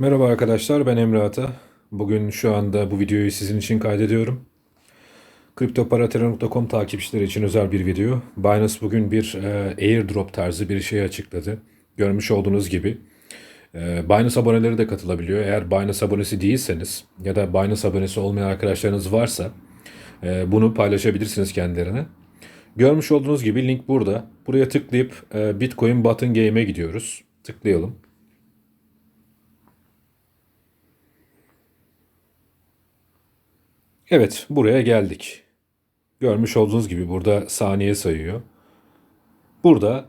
Merhaba arkadaşlar ben Emre Ata. Bugün şu anda bu videoyu sizin için kaydediyorum. CryptoParatera.com takipçileri için özel bir video. Binance bugün bir e, airdrop tarzı bir şey açıkladı. Görmüş olduğunuz gibi. E, Binance aboneleri de katılabiliyor. Eğer Binance abonesi değilseniz ya da Binance abonesi olmayan arkadaşlarınız varsa e, bunu paylaşabilirsiniz kendilerine. Görmüş olduğunuz gibi link burada. Buraya tıklayıp e, Bitcoin Button Game'e gidiyoruz. Tıklayalım. Evet, buraya geldik. Görmüş olduğunuz gibi burada saniye sayıyor. Burada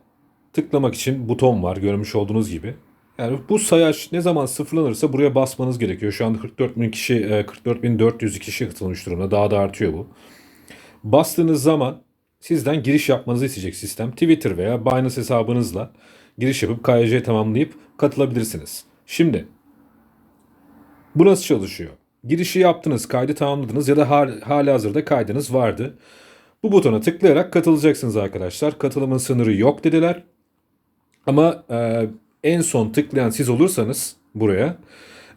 tıklamak için buton var görmüş olduğunuz gibi. Yani bu sayaç ne zaman sıfırlanırsa buraya basmanız gerekiyor. Şu anda 44 bin kişi, e, 44.400 kişi katılmış durumda. Daha da artıyor bu. Bastığınız zaman sizden giriş yapmanızı isteyecek sistem. Twitter veya Binance hesabınızla giriş yapıp KYC tamamlayıp katılabilirsiniz. Şimdi bu nasıl çalışıyor? Girişi yaptınız, kaydı tamamladınız ya da hali hazırda kaydınız vardı. Bu butona tıklayarak katılacaksınız arkadaşlar. Katılımın sınırı yok dediler. Ama e, en son tıklayan siz olursanız buraya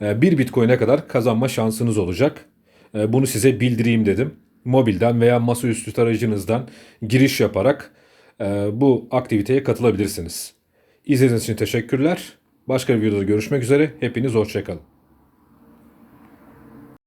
e, bir bitcoin'e kadar kazanma şansınız olacak. E, bunu size bildireyim dedim. Mobilden veya masaüstü tarayıcınızdan giriş yaparak e, bu aktiviteye katılabilirsiniz. İzlediğiniz için teşekkürler. Başka bir videoda görüşmek üzere. Hepiniz hoşçakalın.